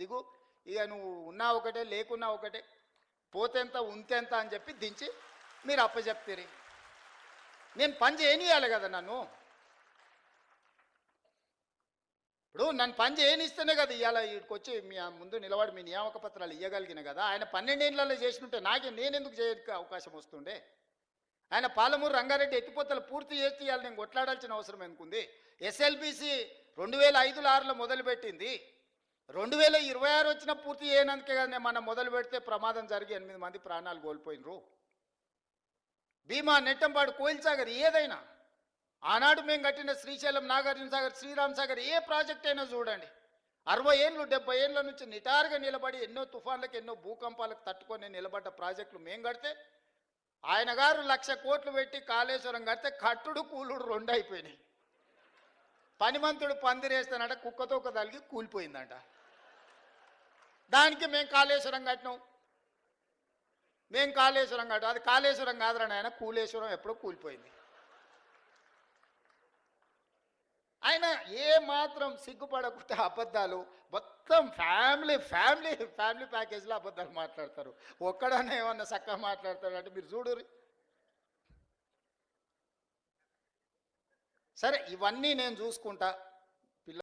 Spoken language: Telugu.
దిగు. ఇక నువ్వు ఉన్నా ఒకటే లేకున్నా ఒకటే పోతెంత ఉంతెంత అని చెప్పి దించి మీరు అప్పచెప్తారు నేను పని చేయనియాలి కదా నన్ను. ఇప్పుడు నన్ను పని చేయనిస్తేనే కదా ఇవాళ వీడికి వచ్చి మీ ముందు నిలబడి మీ నియామక పత్రాలు ఇవ్వగలిగిన కదా. ఆయన పన్నెండేళ్ళలో చేసినట్టే నాకే నేనెందుకు చేయడానికి అవకాశం వస్తుండే? ఆయన పాలమూరు రంగారెడ్డి ఎత్తిపోతలు పూర్తి చేసి ఇవాళ నేను కొట్లాడాల్సిన అవసరం ఎందుకుంది? ఎస్ఎల్బిసి రెండు వేల ఐదులో ఆరులో మొదలుపెట్టింది. రెండు వేల ఇరవై ఆరు వచ్చిన పూర్తి చేయనందుకే కదా మనం మొదలు పెడితే ప్రమాదం జరిగి ఎనిమిది మంది ప్రాణాలు కోల్పోయినరు. భీమా నెట్టంపాడు కోయిల్ సాగర్ ఏదైనా ఆనాడు మేము కట్టిన శ్రీశైలం నాగార్జున సాగర్ శ్రీరామ్ సాగర్ ఏ ప్రాజెక్ట్ అయినా చూడండి. అరవై ఏళ్ళు డెబ్బై ఏళ్ళ నుంచి నిటారుగా నిలబడి ఎన్నో తుఫాన్లకు ఎన్నో భూకంపాలకు తట్టుకొని నిలబడ్డ ప్రాజెక్టులు మేము కడితే ఆయన గారు లక్ష కోట్లు పెట్టి కాళేశ్వరం కడితే కట్టుడు కూలుడు రెండు అయిపోయినాయి. పనిమంతుడు పందిరేస్తానంట కుక్కతో ఒక తలిగి కూలిపోయిందంట. దానికి మేము కాళేశ్వరం కట్టినాం. మేము కాళేశ్వరం కట్టాం అది కాళేశ్వరం కాదురా నాయన కూలేశ్వరం ఎప్పుడో కూలిపోయింది. ఆయన ఏ మాత్రం సిగ్గుపడకుండా అబద్ధాలు మొత్తం ఫ్యామిలీ ఫ్యామిలీ ఫ్యామిలీ ప్యాకేజ్లో అబద్ధాలు మాట్లాడతారు. ఒక్కడనే ఏమన్నా చక్కగా మాట్లాడతాడు అంటే మీరు చూడరు సరే ఇవన్నీ నేను చూసుకుంటా.